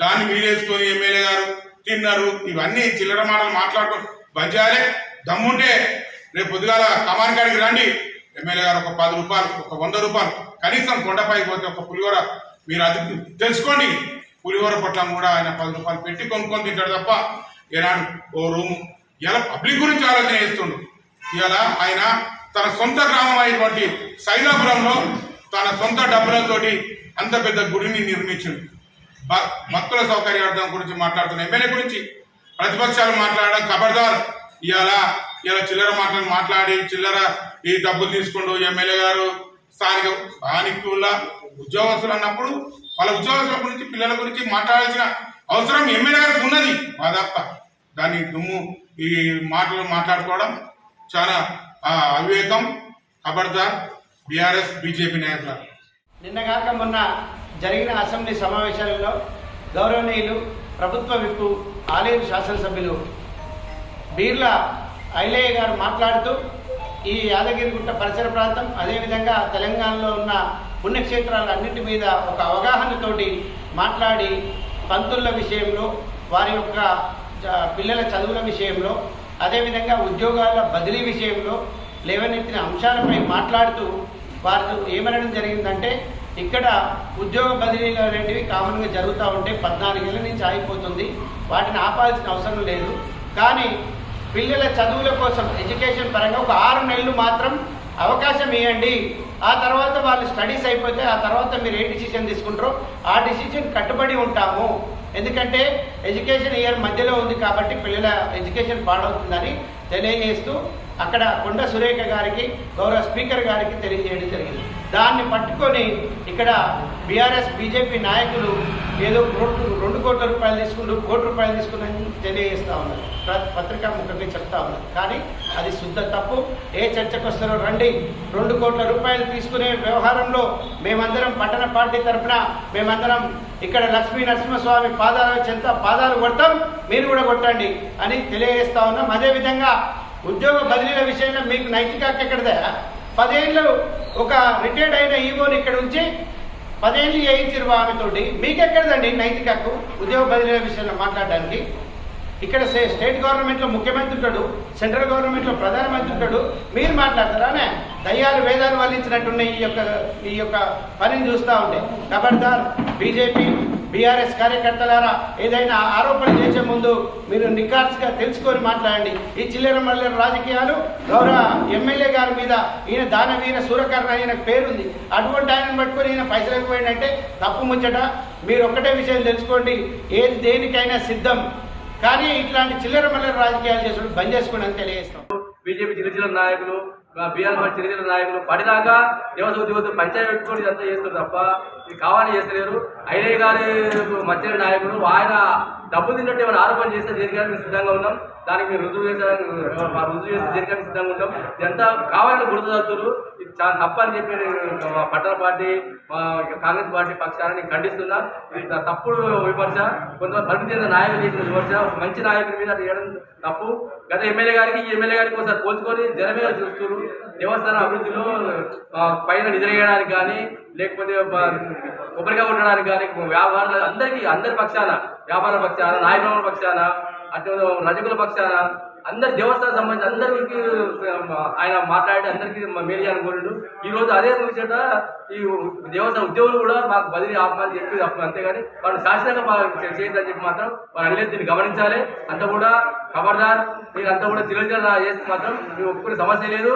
దాన్ని మీరేసుకొని ఎమ్మెల్యే గారు తిన్నారు. ఇవన్నీ చిల్లర మాటలు మాట్లాడుకో బంద్ చేయాలి దమ్ముంటే రేపు పొద్దుగాల కమానికాడికి రండి. ఎమ్మెల్యే గారు ఒక పది రూపాయలు ఒక వంద రూపాయలు కనీసం కొండపైకి పోతే ఒక పులిహోర మీరు అది తెలుసుకోండి. పులిహోర పట్ల కూడా ఆయన పది రూపాయలు పెట్టి కొనుక్కొని తింటాడు తప్ప ఏనాడు ఓ రూము. ఇలా పబ్లిక్ గురించి ఆలోచన చేస్తుండు. ఇవాళ ఆయన తన సొంత గ్రామం అయినటువంటి సైదాపురంలో తన సొంత డబ్బులతోటి అంత పెద్ద గుడిని నిర్మించింది. భక్తుల సౌకర్యార్థం గురించి మాట్లాడుతున్న ఎమ్మెల్యే గురించి ప్రతిపక్షాలు మాట్లాడడం ఖబర్దార్ ఇవాళ ఇలా చిల్లర మాటలు మాట్లాడి చిల్లర ఈ డబ్బులు తీసుకుంటూ ఎమ్మెల్యే గారు స్థానిక స్థానికుల ఉద్యోగస్తులు అన్నప్పుడు వాళ్ళ ఉద్యోగస్తుల గురించి పిల్లల గురించి మాట్లాడాల్సిన అవసరం ఎమ్మెల్యే గారికి ఉన్నది. బాధాప్త దాన్ని దుమ్ము ఈ మాటలు మాట్లాడుకోవడం చాలా అవివేకం ఖబర్దార్ బీఆర్ఎస్ బీజేపీ నాయకులు. నిన్నగాక మొన్న జరిగిన అసెంబ్లీ సమావేశాలలో గౌరవనీయులు ప్రభుత్వ విప్పు ఆలేరు శాసనసభ్యులు బీర్ల ఐలయ్య గారు మాట్లాడుతూ ఈ యాదగిరిగుట్ట పరిసర ప్రాంతం అదేవిధంగా తెలంగాణలో ఉన్న పుణ్యక్షేత్రాలన్నింటి మీద ఒక అవగాహనతోటి మాట్లాడి పంతుల విషయంలో వారి యొక్క పిల్లల చదువుల విషయంలో అదేవిధంగా ఉద్యోగాల బదిలీ విషయంలో లేవనెత్తిన అంశాలపై మాట్లాడుతూ వారు ఏమనడం జరిగిందంటే ఇక్కడ ఉద్యోగ బదిలీలు అనేటివి కామన్గా జరుగుతూ ఉంటే పద్నాలుగేళ్ళ నుంచి ఆగిపోతుంది వాటిని ఆపాల్సిన అవసరం లేదు. కానీ పిల్లల చదువుల కోసం ఎడ్యుకేషన్ పరంగా ఒక ఆరు నెలలు మాత్రం అవకాశం ఇవ్వండి ఆ తర్వాత వాళ్ళు స్టడీస్ అయిపోతే ఆ తర్వాత మీరు ఏ డిసిషన్ తీసుకుంటారో ఆ డిసిషన్ కట్టుబడి ఉంటాము. ఎందుకంటే ఎడ్యుకేషన్ ఇయర్ మధ్యలో ఉంది కాబట్టి పిల్లల ఎడ్యుకేషన్ పాడవుతుందని తెలియజేస్తూ అక్కడ కొండ సురేఖ గారికి గౌరవ స్పీకర్ గారికి తెలియజేయడం జరిగింది. దాన్ని పట్టుకొని ఇక్కడ బీఆర్ఎస్ బీజేపీ నాయకులు ఏదో రెండు కోట్ల రూపాయలు తీసుకుంటూ కోటి రూపాయలు తీసుకుని తెలియజేస్తా ఉన్నారు. పత్రికా ముఖంగా చెప్తా ఉన్నారు. కానీ అది శుద్ధ తప్పు. ఏ చర్చకు వస్తారో రండి. రెండు కోట్ల రూపాయలు తీసుకునే వ్యవహారంలో మేమందరం పట్టణ పార్టీ తరఫున మేమందరం ఇక్కడ లక్ష్మీ నరసింహస్వామి పాదాల చెంత పాదాలు కొడతాం. మీరు కూడా కొట్టండి అని తెలియజేస్తా ఉన్నాం. అదేవిధంగా ఉద్యోగ బదిలీల విషయంలో మీకు నైతిక హక్కు ఎక్కడదా? పదేళ్ళు ఒక రిటైర్డ్ అయిన ఈవోని ఇక్కడ ఉంచి పదేళ్ళు వేయించారు ఆమెతోటి. మీకెక్కడదండి నైతిక హక్కు ఉద్యోగ బదిలీల విషయంలో మాట్లాడడానికి? ఇక్కడ స్టే- స్టేట్ గవర్నమెంట్లో ముఖ్యమంత్రి ఉంటాడు సెంట్రల్ గవర్నమెంట్లో ప్రధానమంత్రి ఉంటాడు. మీరు మాట్లాడతారానే దయ్యాలు వేదాలు వల్లించినట్టున్న ఈ యొక్క ఈ యొక్క పనిని చూస్తూ ఉంటే. ఖబర్దార్ బీజేపీ బీఆర్ఎస్ కార్యకర్తలారా ఏదైనా ఆరోపణ చేసే ముందు మీరు నిఖార్సుగా తెలుసుకొని మాట్లాడండి. ఈ చిల్లర మల్లెర రాజకీయాలు గౌరవ ఎమ్మెల్యే గారి మీద ఈయన దానవీర సూరకర్ణ ఆయన పేరుంది. అటువంటి ఆయన పట్టుకొని ఈయన పైసలు పోయిందంటే తప్పు ముచ్చట. మీరు ఒక్కటే విషయం తెలుసుకోండి ఏది దేనికైనా సిద్ధం. కానీ ఇట్లాంటి చిల్లర మల్లెర రాజకీయాలు చేసుకుంటూ బంద్ చేసుకోండి అని తెలియజేస్తాం బీజేపీ చిన్న చిన్న నాయకులు బీఆర్ పార్టీ చిన్న నాయకులు పడిదాకా దేవత ఉద్యోగం పంచాయతీ పెట్టుకొని ఇదంతా చేస్తారు తప్ప ఇది కావాలని చేస్తలేరు. ఐడే గారి మధ్య నాయకులు ఆయన డబ్బు తిన్నట్టు ఏమైనా ఆరోపణ చేస్తే దేనికైనా మేము సిద్ధంగా ఉన్నాం. దానికి మీరు రుజువు చేసేదానికి రుజువు చేస్తే దేనికైనా సిద్ధంగా ఉంటాం. ఇదంతా కావాలని గుర్తుదాతులు ఇది చాలా తప్పని చెప్పి మా పట్టణ పార్టీ మా కాంగ్రెస్ పార్టీ పక్షాన్ని నేను ఖండిస్తున్నా. ఇది తప్పుడు విమర్శ. కొంత పరిమితి చెందిన నాయకులు చేసిన విమర్శ. మంచి నాయకుడి మీద చేయడం తప్పు. గత ఎమ్మెల్యే గారికి ఈ ఎమ్మెల్యే గారికి ఒకసారి పోల్చుకొని జనమే చూస్తున్నారు. దేవస్థానం అభివృద్ధిలో పైన నిద్రయడానికి కానీ లేకపోతే కొబ్బరిగా ఉండడానికి కానీ వ్యాపారాలు అందరికీ అందరి పక్షాన వ్యాపార పక్షాన నాయకుల పక్షాన అటు రజకుల పక్షాన అందరి దేవస్థానం సంబంధించి అందరికీ ఆయన మాట్లాడి అందరికీ మేలు చేయాలని కోరిండు ఈ రోజు అదే చూసేట ఈ దేవస్థానం ఉద్యోగులు కూడా మాకు బదిలీ ఆపమని చెప్పి అంతేగాని వాళ్ళు శాశ్వతంగా మాకు చేయొద్దని చెప్పి మాత్రం వాళ్ళు అనేది దీన్ని గమనించాలి. అంతా కూడా ఖబర్దార్ మీరు అంతా కూడా చిరంజీవి చేస్తే మాత్రం మేము ఒప్పుకునే సమస్య లేదు.